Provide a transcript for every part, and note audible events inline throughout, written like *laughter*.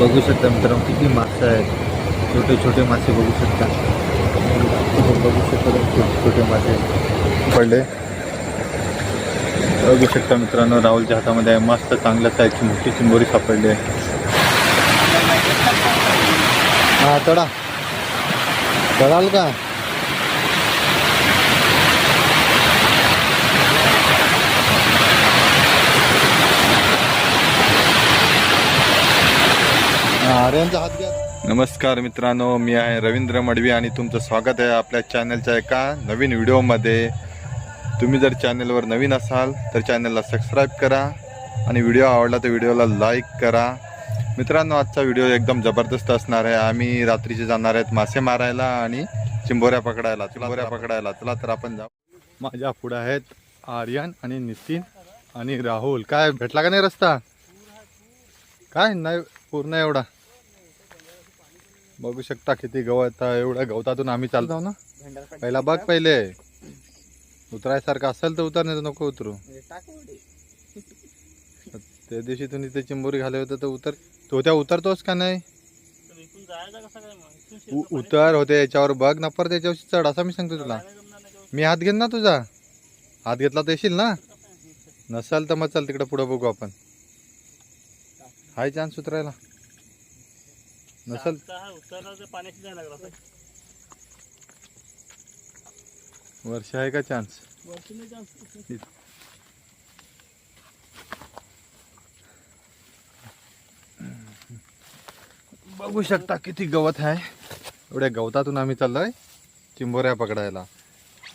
बघू शकता मित्रांनो किती मासे आहेत. छोटे छोटे मासे बघू शकता. बघू शकता छोटे छोटे मासे. पडले. बघू शकता मित्रांनो राहुलच्या हातामध्ये आहे. मस्त चांगल्या साईजची मोठी चिंबोरी सापडली आहे. हा तडा तडाल का? नमस्कार मित्रांनो मी आहे रवींद्र मडवी आणि तुमचं स्वागत आहे आपल्या चॅनलच्या एका नवीन व्हिडिओमध्ये. तुम्ही जर चॅनलवर नवीन असाल तर चॅनलला सबस्क्राईब करा आणि व्हिडिओ आवडला तर व्हिडिओला लाईक करा. मित्रांनो आजचा व्हिडिओ एकदम जबरदस्त असणार आहे. आम्ही रात्रीचे जाणार आहेत मासे मारायला आणि चिंबोऱ्या पकडायला. चिंबोऱ्या पकडायला. चला तर आपण जाऊ. माझ्या पुढे आहेत आर्यन आणि नितीन आणि राहुल. काय भेटला का नाही रस्ता? काय नाही पूर्ण एवढा. बघू शकता किती गवत एवढ्या गवतातून आम्ही चालत. जाऊ ना. पहिला बघ पहिले. उतरायसारखं असेल तर उतर नाही तर नको उतरू. त्या दिवशी तुम्ही ते चिंबोरी घाले होते तर उतर. तो त्या उतरतोस का नाही? उतर होते याच्यावर बघ ना परत याच्यावर चढ असं मी सांगतो तुला. मी हात घेईन ना तुझा. हात घेतला तर येशील ना? *laughs* नसेल तर मग चल तिकडे पुढे बघू आपण. हाय चान्स उतरायला नसल. वर्ष आहे का चान्स बघू शकता किती गवत आहे. एवढ्या गवतातून आम्ही चाललोय चिंबोऱ्या पकडायला.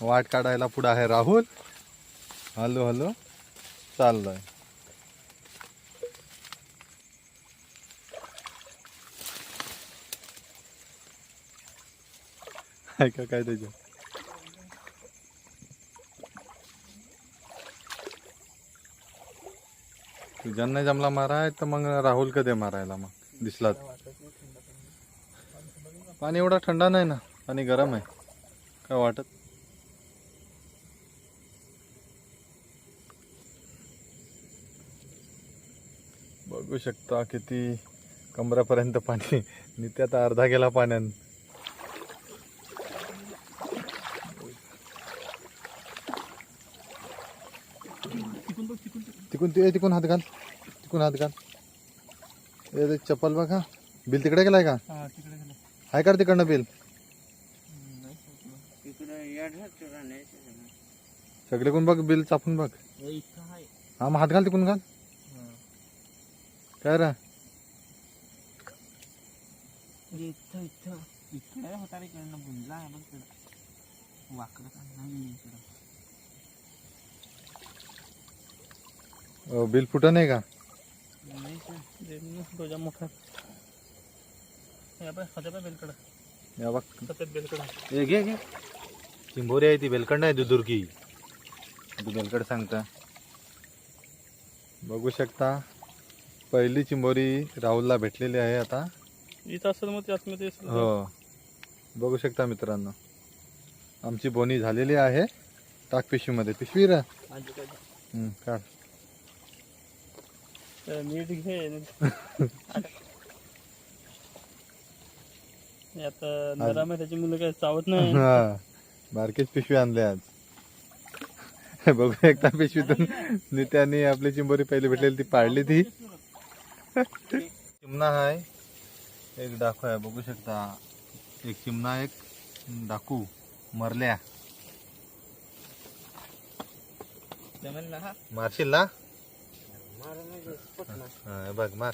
वाट काढायला पुढं आहे राहुल. Hello hello. चाललोय. आहे का काय त्याच्या जमला माराय तर मग राहुल कधी मारायला मग. दिसला पाणी एवढा थंडा नाही ना? पाणी गरम आहे. काय वाटत? बघू शकता किती कमरापर्यंत पाणी नित्यात अर्धा गेला पाण्यानं. तिकून ते तिकून हात घाल तिकून हात घाल. ए ते चप्पल बघा बिल तिकडे गेलाय का? हाय कर तिकडनं बिल. सगळे कोण बघ बिल चापून बघ. हा मग हात घाल तिकून घाल. काय रा? बघ ए, घे घे चिंबोरी आहे ती बेलकड नाही दुदुर्गी तू बेलकड सांगता। बघू शकता पहिली चिंबोरी राहुलला भेटलेली आहे आता इथं असेल मग ते आतमध्ये असेल. हो। बघू शकता मित्रांनो आमची बोनी झालेली आहे टाक पिशवीमध्ये पिशवी आजी काय- हम्म, काढ। मीठ घे. हे आता नरम आहे त्याची मुलं काय चावत नाही. हा. बारकीच पिशवी आणले आज. बघू एकदा पिशवीतून नित्याने आपली चिंबोरी पहिली भेटलेली ती पाडली ती. चिमणा आहे एक डाकू आहे बघू शकता. एक चिमणा एक डाकू. मरल्या. मारशील ना? हा, बघ मार.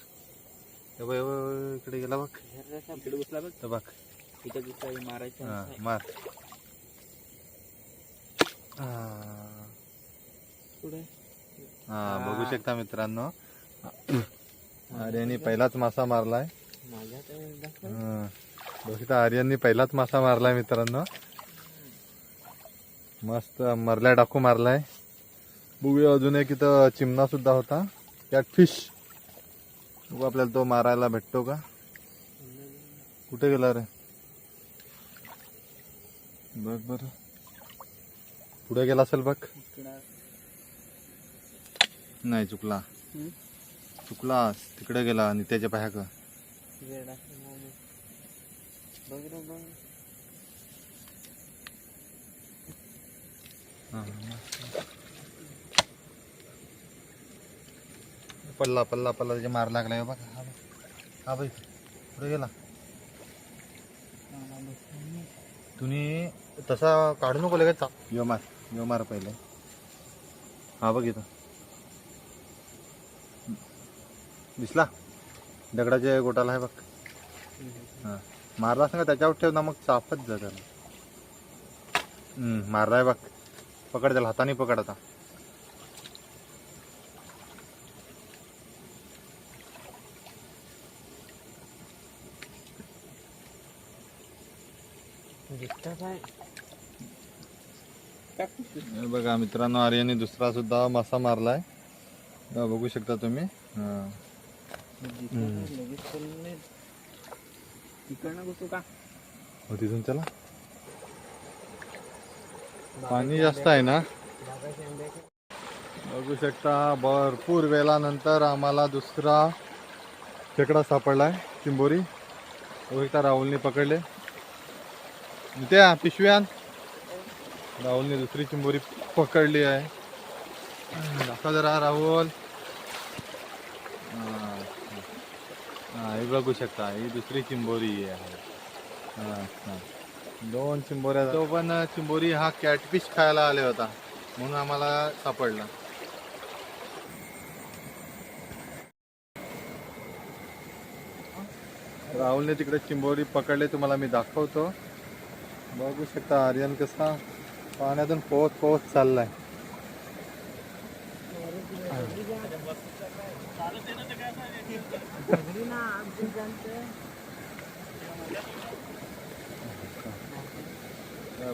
हे बघ, हे बघ, इकडे गेला बघ. इकडे बसला बघ हे बघ. इथं मारायचं हा, मार. हा. पुढे हा बघू शकता मित्रांनो. आर्यानी पहिलाच मासा मारलाय. माझ्या काय हा. बघू शकता आर्यननी पहिलाच मासा मारलाय मित्रांनो. मस्त मरल्या डाकू मारलाय. बघूया अजून एक इथं चिमणा सुद्धा होता. कॅटफिश बघू आपल्याला तो मारायला भेटतो का? कुठे गेला रे? बघ बर. पुढे गेला असेल बघ. नाही चुकला. चुकलास तिकडे गेला पाह्याक वेडा. मोमो. बघ रे बघ पल्ला पल्ला पल्ला त्याचे मार लागलाय बघा. हा बघ. हा बाई पुढे गेला. तुम्ही तसा काढू नको लगेच. चाप यो मार यो मार पहिले. हा बघ इथं. दिसला? दगडाच्या गोटाला आहे बघ. हा. मारला ना त्याच्यावर ठेव ना मग चापच जा त्याला. मारलाय बघ. पकड त्याला हाताने पकड आता दिसतं काय टाक पिशवीत. हे बघा मित्रांनो आर्याने दुसरा सुद्धा मासा मारलाय. हा, बघू शकता तुम्ही. हा. तिकडनं घुसू का हो तिथून चला पाणी जास्त आहे ना? बघू शकता भरपूर वेळानंतर आम्हाला दुसरा खेकडा सापडलाय चिंबोरी. बघू शकता राहुलने पकडले. त्या पिशव्यान. राहुलने दुसरी चिंबोरी पकडली आहे. दाखवा जरा राहुल. हे बघू शकता ही दुसरी चिंबोरी आहे. दोन चिंबोऱ्या तो पण चिंबोरी हा कॅटफिश खायला आले होता म्हणून आम्हाला सापडला. राहुलने तिकडे चिंबोरी पकडले तुम्हाला मी दाखवतो. बघू शकता आर्यन कसा पाण्यातून पोहत पोहत चाललाय.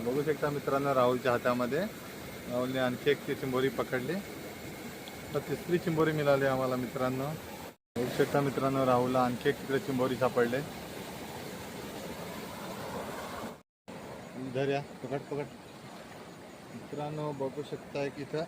बघू शकता मित्रांनो राहुलच्या हातामध्ये. राहुलने आणखी एक ती चिंबोरी पकडली. तर तिसरी चिंबोरी मिळाली आम्हाला मित्रांनो. बघू शकता मित्रांनो राहुलला आणखी एक तिकडे चिंबोरी सापडले. धर या. पकड पकड. मित्रांनो बघू शकताय की इथं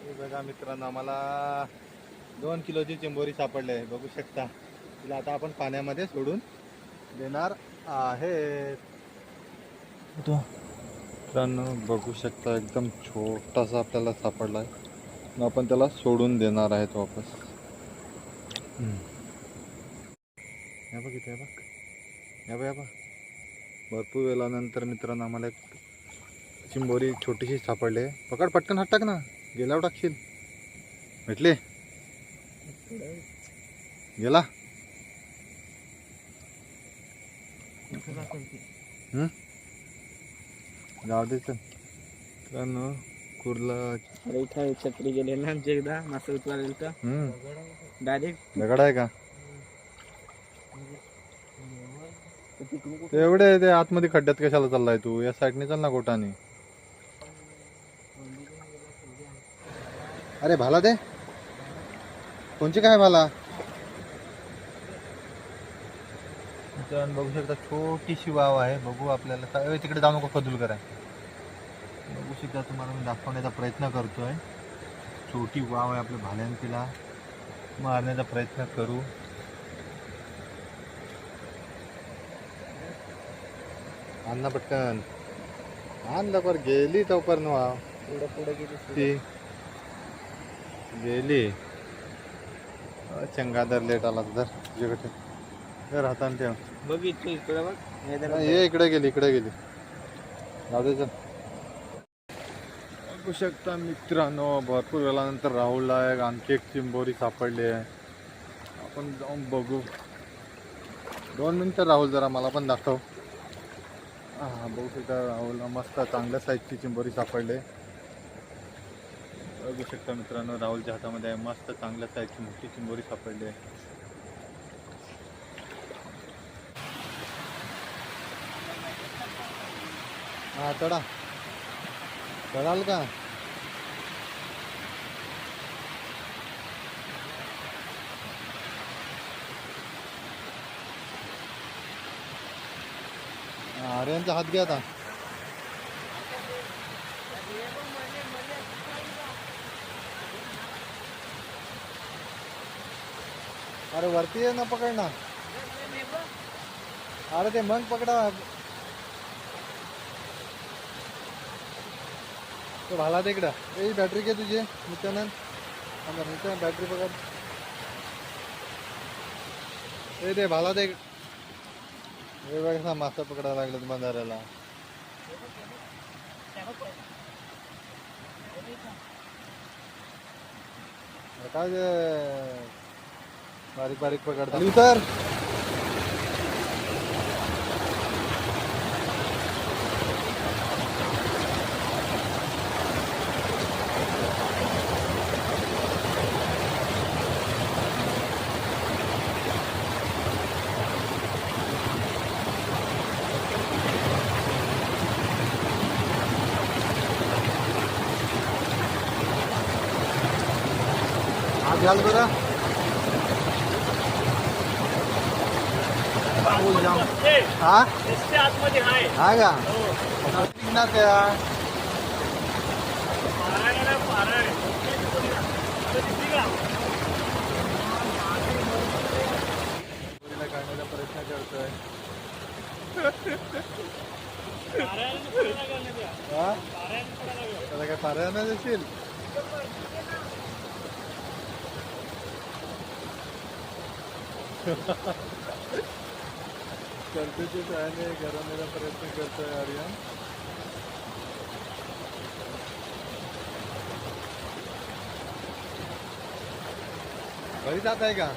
बघा मित्रांनो आम्हाला दोन किलोची चिंबोरी सापडले बघू शकता. तिला आता आपण पाण्यामध्ये सोडून देणार आहेत. मित्रांनो बघू शकता एकदम छोटासा आपल्याला सापडला आहे आपण त्याला सोडून देणार आहेत वापस. या बघ इथे बघ. या बघ या बघ. भरपूर वेळानंतर मित्रांनो आम्हाला एक चिंबोरी छोटीशी सापडली पकड पटकन हात टाक ना. गेल्यावर टाकशील. भेटले? गेला इथं असेल ती. हम्म? जाऊ दे मित्रांनो कुर्ला अरे इथं छत्री गेले ना आमच्या एकदा मासा उतरायला तर. हम्म डायरेक्ट दगड आहे का? ते एवढे ते आतमध्ये खड्ड्यात कशाला चाललाय तू? या साईडने चाल ना गोटाने अरे भाला दे कोणची काय भाला? मित्रांनो बघू शकता छोटीशी वाव आहे. बघू आपल्याला काय तिकडे जाऊ नको कदूल कराय बघू शकता तुम्हाला मी दाखवण्याचा प्रयत्न करतोय. छोटी वाव आहे आपल्या भाल्याने तिला मारण्याचा प्रयत्न करू. आण ना पटकन. आण लवकर गेली तोपर्यंत वाव. पुढं पुढं गेली ती. गेली. चंगादर लेट आला तर. तुझ्याकडे तर हाताने ठेव बघ इथं इकडं बघ. हे इकडे गेली इकडे गेली. जाऊ दे चल बघू शकता मित्रांनो भरपूर वेळानंतर राहुलला एक आणखी एक चिंबोरी सापडली आहे. आपण जाऊन बघू. दोन मिनिटं राहुल जरा मला पण दाखव. हा बघू शकता राहुलला मस्त चांगल्या साईजची चिंबोरी सापडली बघू शकता मित्रांनो राहुलच्या हातामध्ये आहे मस्त चांगल्या साईजची मोठी चिंबोरी सापडली आहे. हा चढा. चढाल का? आर्यांचा हात घ्या आता. अरे वरती ये ना पकड ना. अरे ते मग पकडा. तो भाला दे इकडं ए बॅटरी घे तुझी नित्यानंद। अंदर नित्यानंद बॅटरी पकड। ए दे भाला दे हे बघ ना मासा पकडायला लागलं बंधाऱ्याला काय बारीक बारीक पकडता। उतर घाल बरं जाम हा हा का ना त्या पोरीला काढण्याचा प्रयत्न करतोय हा त्याला काय पारायण देशील करतेच्या सहाय्याने घरवण्याचा प्रयत्न करतोय आर्यन. घरी जात आहे का?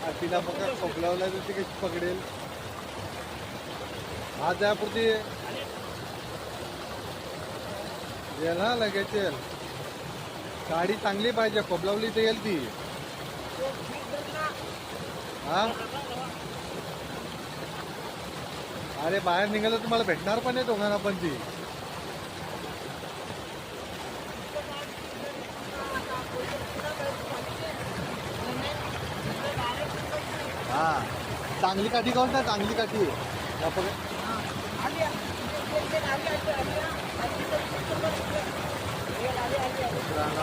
आ, तिला पकड खोकलावला तर ती कशी पकडेल? हात जापुरती ये हा लगेच येईल गाडी चांगली पाहिजे खोबलावली तर येईल ती. हा? अरे बाहेर निघालं तुम्हाला भेटणार पण आहे दोघांना पण ती. हा. चांगली काठी कोण ना चांगली काठी.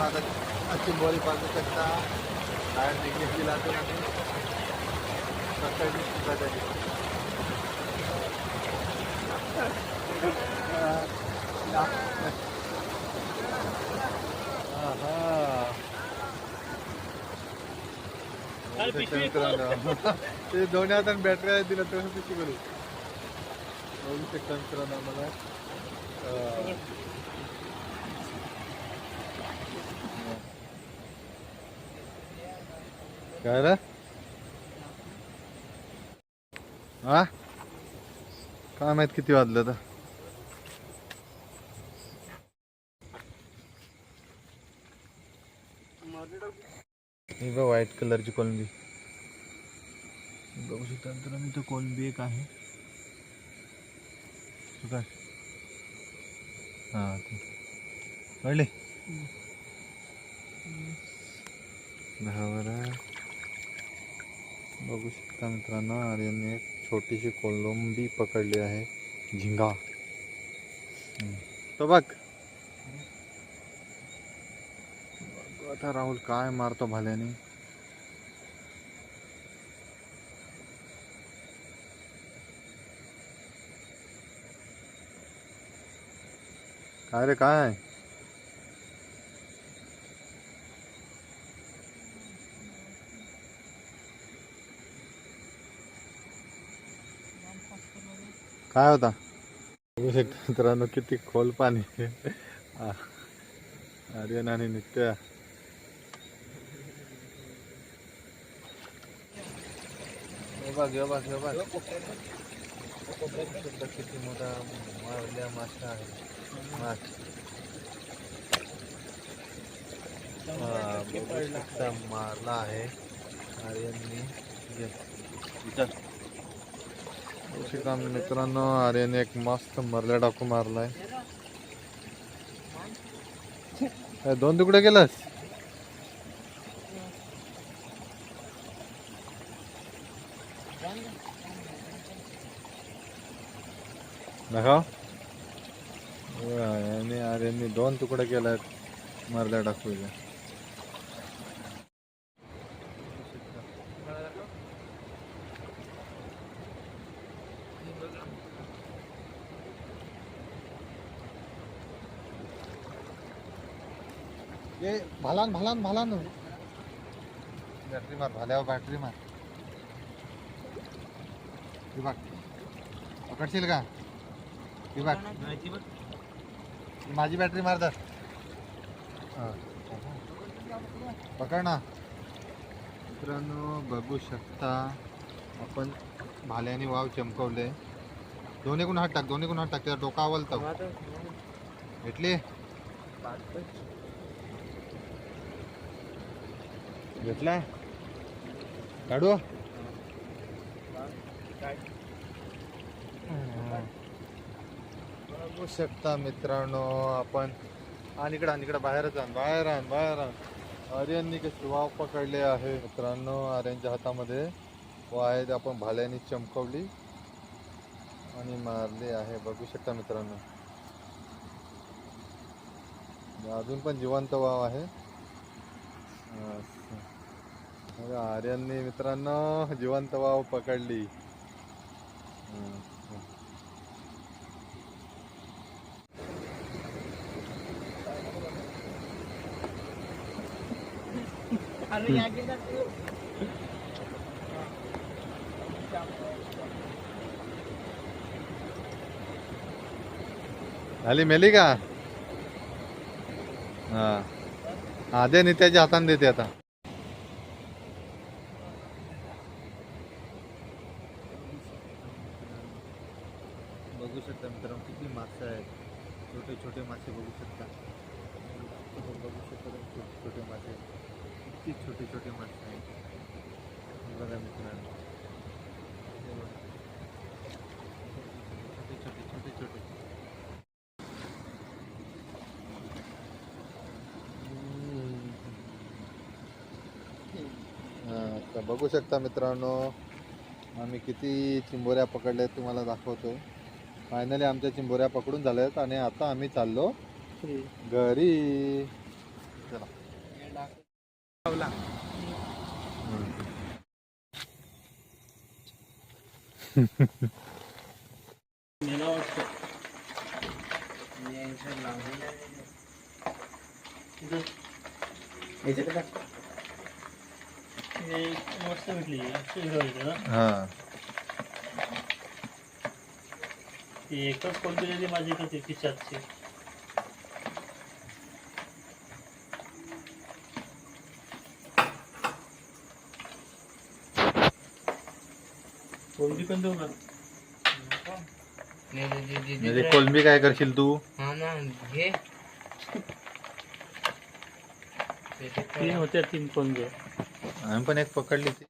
आता चिंबोरी पाहू शकता. बाहेर निघली लागतो सकाळी. मित्रांनो ते दोन्ही हाताने बॅटरी दिलं पिशी करू. बघू शकता मित्रांनो मला काय रे? हा? काय माहीत किती वाजलं तर ही बघ व्हाईट कलरची कोलंबी. बघू शकता मी तर कोलंबी एक आहे. काय हां ते. कळले? दहा बारा. बघू शकता मित्रांनो, आर्यनने एक छोटीशी कोलंबी पकडली आहे. झिंगा. हम्म. तो बघ. आता राहुल काय मारतो भाल्याने. काय रे, काय काय होता? बघू शकता मित्रांनो किती खोल पाणी आहे. आ, आर्यन आणि सुद्धा किती मोठा मारल्या मासा आहे मास बघू शकता मारला आहे आर्यननी. शिकाम मित्रांनो आर्यने एक मस्त मरल्या डाकू मारलाय. दोन तुकडे गेलास नका. आर्याने दोन तुकडे केलाय मरल्या डाकूया भालान भालान भालान. बॅटरी मार भाल्यावर बॅटरी मार. ही बघ. पकडशील का? ही बघ. ही माझी बॅटरी मार तर हा. पकड ना. मित्रांनो बघू शकता आपण भाल्याने वाव चमकवले. दोन्ही कोण हात टाक दोन्ही कोण हात टाक त्याचा डोका आवलतं. भेटली. भेटला? काढू? बघू शकता मित्रांनो आपण. आणि इकडं आणि इकडं बाहेरच जाण बाहेर आण बाहेर आण. आर्यांनी कशी वाव पकडले आहे मित्रांनो आर्यांच्या हातामध्ये. वाय आपण भाल्याने चमकवली. आणि मारली आहे बघू शकता मित्रांनो. अजून पण जिवंत वाव आहे. आर्यांनी मित्रांनो जिवंत वाव पकडली. झाली मेली का? हा. दे नित्याच्या हाताने देते आता बघू शकता मित्रांनो किती मासे आहेत छोटे छोटे मासे बघू शकता बघू शकता तुम्ही छोटे छोटे मासे किती छोटे छोटे मासे आहेत हे बघा मित्रांनो हे बघा. छोटे छोटे छोटे छोटे हा, तर बघू शकता मित्रांनो आम्ही किती चिंबोऱ्या पकडल्या तुम्हाला दाखवतोय. फायनली आमच्या चिंबोऱ्या पकडून झाल्यात आणि आता आम्ही चाललो घरी. चला. वाटतं. *laughs* मस्त भेटली हा. ती एकच माझी का ती चारशे कोणती पण देऊ. म्हणजे कोलंबी काय करशील तू? हा ना घे. तीन होत्या तीन कोण आम्ही पण एक पकडली ती